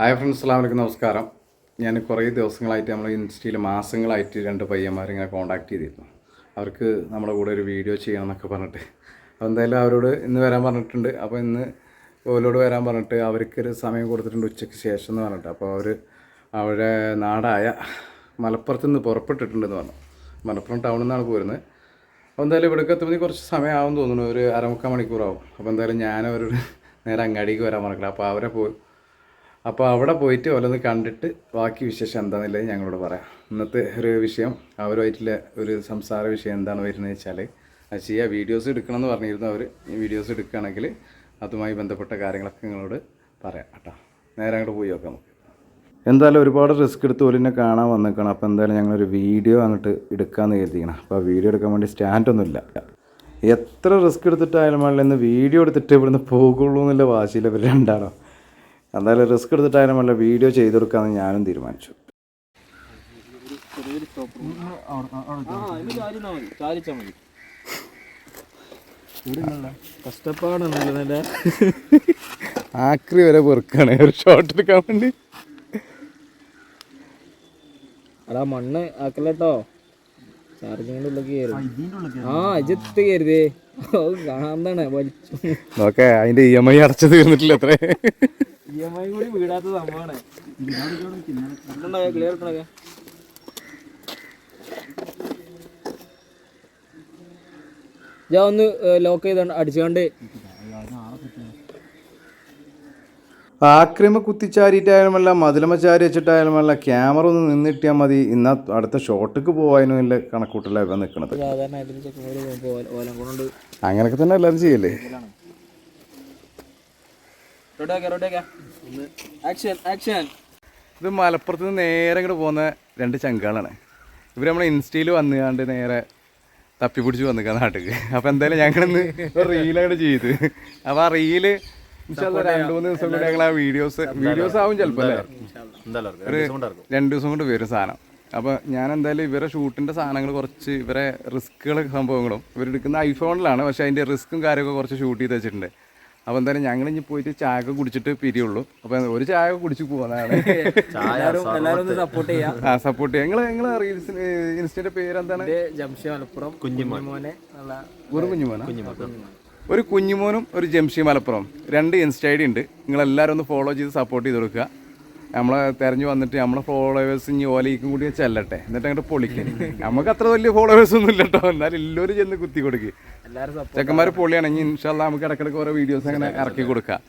Hi friends വലൈക്കും നമസ്കാരം. ഞാൻ കുറേ ദിവസങ്ങളായിട്ട് നമ്മൾ ഇൻസ്റ്റയിൽ മാസങ്ങളായിട്ട് രണ്ട് പയ്യന്മാരിങ്ങനെ കോൺടാക്ട് ചെയ്തിരുന്നു. അവർക്ക് നമ്മുടെ കൂടെ ഒരു വീഡിയോ ചെയ്യണം എന്നൊക്കെ പറഞ്ഞിട്ട്. അപ്പോൾ എന്തായാലും അവരോട് ഇന്ന് വരാൻ പറഞ്ഞിട്ടുണ്ട്. അപ്പോൾ ഇന്ന് ഓലോട് വരാൻ പറഞ്ഞിട്ട് അവർക്കൊരു സമയം കൊടുത്തിട്ടുണ്ട് ഉച്ചയ്ക്ക് ശേഷം എന്ന് പറഞ്ഞിട്ട്. അപ്പോൾ അവർ അവരുടെ നാടായ മലപ്പുറത്ത് നിന്ന് പുറപ്പെട്ടിട്ടുണ്ടെന്ന് പറഞ്ഞു. മലപ്പുറം ടൗണിൽ നിന്നാണ് പോരുന്നത്. അപ്പോൾ എന്തായാലും ഇവിടേക്ക് എത്തുമ്പോൾ കുറച്ച് സമയമാവും തോന്നുന്നു. ഒരു അരമുക്കാൽ മണിക്കൂറാവും. അപ്പോൾ എന്തായാലും ഞാൻ അവരോട് നേരെ അങ്ങാടിക്ക് വരാൻ പറഞ്ഞില്ല അപ്പോൾ അവരെ പോയി അപ്പോൾ അവിടെ പോയിട്ട് ഓരോന്ന് കണ്ടിട്ട് ബാക്കി വിശേഷം എന്താണെന്നുള്ളത് ഞങ്ങളോട് പറയാം. ഇന്നത്തെ ഒരു വിഷയം അവരുമായിട്ടുള്ള ഒരു സംസാര വിഷയം എന്താണ് വരുന്നത് വെച്ചാൽ അത് ചെയ്യുക വീഡിയോസ് എടുക്കണമെന്ന് പറഞ്ഞിരുന്നു അവർ ഈ വീഡിയോസ് എടുക്കുകയാണെങ്കിൽ അതുമായി ബന്ധപ്പെട്ട കാര്യങ്ങളൊക്കെ നിങ്ങളോട് പറയാം കേട്ടോ. നേരെ അങ്ങോട്ട് പോയി നോക്കാം നമുക്ക്. എന്തായാലും ഒരുപാട് റിസ്ക് എടുത്ത് ഓലിനെ കാണാൻ വന്നേക്കണം. അപ്പോൾ എന്തായാലും ഞങ്ങളൊരു വീഡിയോ അങ്ങോട്ട് എടുക്കാമെന്ന് കരുതിക്കണം അപ്പോൾ വീഡിയോ എടുക്കാൻ വേണ്ടി സ്റ്റാൻഡൊന്നുമില്ല എത്ര റിസ്ക് എടുത്തിട്ടായാലും വേണ്ട ഇന്ന് വീഡിയോ എടുത്തിട്ട് ഇവിടുന്ന് പോകുള്ളൂ എന്നുള്ള വാശിയിൽ ഇവർ രണ്ടാണോ എന്തായാലും റിസ്ക് എടുത്തിട്ടായാലും വല്ല വീഡിയോ ചെയ്തു കൊടുക്കാമെന്ന് ഞാനും തീരുമാനിച്ചു. കഷ്ടപ്പാടുണ്ടല്ലോ നല്ല ആക്രി വരെ പെറുക്കാണ്. ഒരു ഷോട്ട് എടുക്കാൻ വേണ്ടി. അടാ മണ്ണ് ആക്കല്ലോ ചാർജിങ്ങിന്റെ ഉള്ളിലേക്ക് കയറും. ആ ഇജത്ത് വലിച്ചു. നോക്കെ അതിന്റെ ഇ എം ഐ അടച്ചു തീർന്നിട്ടില്ല അത്രേ. ഇ എം ഐ കൂടി വീടാത്ത സംഭവമാണ്. ക്ലിയർ ഇട്ടണൊക്കെ ഞാൻ ഒന്ന് ലോക്ക് ചെയ്തോണ്ട് അടിച്ചുകൊണ്ട്. ആക്രമ കുത്തിച്ചാരിയിട്ടായാലുമല്ല മതിലമ ചാരി വെച്ചിട്ടായാലും അല്ല ക്യാമറ ഒന്ന് നിന്നിട്ടിയാൽ മതി. ഇന്ന അടുത്ത ഷോട്ടിക്ക് പോകാനും ഇല്ല ഓലം കൊണ്ട് അങ്ങനെയൊക്കെ തന്നെ എല്ലാവരും ചെയ്യല്ലേ? ഇത് മലപ്പുറത്ത് നിന്ന് നേരെ ഇങ്ങോട്ട് പോകുന്ന രണ്ട് ചങ്കാളാണ്. ഇവർ നമ്മളെ ഇൻസ്റ്റയിൽ വന്നുകാണ്ട് നേരെ തപ്പി പിടിച്ച് വന്നു നാട്ടിക്ക്. അപ്പോൾ എന്തായാലും ഞങ്ങളിന്ന് റീലങ്ങോട്ട് ചെയ്ത്. അപ്പോൾ ആ റീൽ രണ്ട് മൂന്ന് ദിവസം കൂടി ഞങ്ങൾ ആ വീഡിയോസ് വീഡിയോസ് ആവും ചിലപ്പോൾ അല്ലേ? രണ്ട് ദിവസം കൊണ്ട് വരും സാധനം. അപ്പോൾ ഞാൻ എന്തായാലും ഇവരെ ഷൂട്ടിന്റെ സാധനങ്ങൾ കുറച്ച് ഇവരെ റിസ്ക്കുകൾ സംഭവങ്ങളും ഇവരെടുക്കുന്ന ഐഫോണിലാണ് പക്ഷെ അതിന്റെ റിസ്ക്കും കാര്യമൊക്കെ കുറച്ച് ഷൂട്ട് ചെയ്ത് വെച്ചിട്ടുണ്ട്. അപ്പോൾ തന്നെ ഞങ്ങൾ ഇനി പോയിട്ട് ചായ ഒക്കെ കുടിച്ചിട്ട് പിരിയുള്ളൂ. അപ്പോൾ ഒരു ചായ ഒക്കെ കുടിച്ച് പോകുന്നതാണ് എല്ലാവരും എല്ലാവരും സപ്പോർട്ട് ചെയ്യാം. ആ സപ്പോർട്ട് ചെയ്യാം. നിങ്ങൾ നിങ്ങൾ റീൽസിന് ഇൻസ്റ്റയുടെ പേര് എന്താണ് ജംഷി മലപ്പുറം കുഞ്ഞിമോനെ ഒരു കുഞ്ഞുമോനെ? ഒരു കുഞ്ഞുമോനും ഒരു ജംഷി മലപ്പുറം. രണ്ട് ഇൻസ്റ്റ ഐ ഡി ഉണ്ട്. നിങ്ങളെല്ലാവരും ഒന്ന് ഫോളോ ചെയ്ത് സപ്പോർട്ട് ചെയ്ത് കൊടുക്കുക. നമ്മളെ തെരഞ്ഞു വന്നിട്ട് നമ്മളെ ഫോളോവേഴ്സ് ഇനി ഓലയ്ക്കും കൂടി ചെല്ലട്ടെ. എന്നിട്ട് അങ്ങോട്ട് പൊളിക്കും. നമുക്ക് അത്ര വലിയ ഫോളോവേഴ്സ് ഒന്നും ഇല്ല കേട്ടോ എന്നാലും എല്ലാവരും ചെന്ന് കുത്തി കൊടുക്കുക സപ്പോർട്ട് ചെക്കന്മാർ പൊളിയാണ് ഇനി ഇൻഷാല്ല നമുക്ക് ഇടയ്ക്കിടയ്ക്ക് ഓരോ വീഡിയോസ് അങ്ങനെ ഇറക്കി കൊടുക്കാം.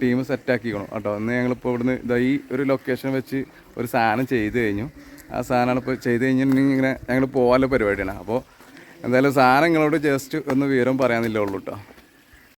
ടീം സെറ്റ് ആക്കിക്കണം കേട്ടോ. ഇന്ന് ഞങ്ങളിപ്പോൾ ഇവിടുന്ന് ഇതാ ഈ ഒരു ലൊക്കേഷൻ വെച്ച് ഒരു സാധനം ചെയ്ത് കഴിഞ്ഞു. ആ സാധനമാണ് ഇപ്പോൾ ചെയ്ത് കഴിഞ്ഞിട്ടുണ്ടെങ്കിൽ ഇങ്ങനെ ഞങ്ങൾ പോകാനുള്ള പരിപാടിയാണ്. അപ്പോൾ എന്തായാലും സാധനങ്ങളോട് ജസ്റ്റ് ഒന്ന് വിവരം പറയാനില്ല ഉള്ളൂ കേട്ടോ.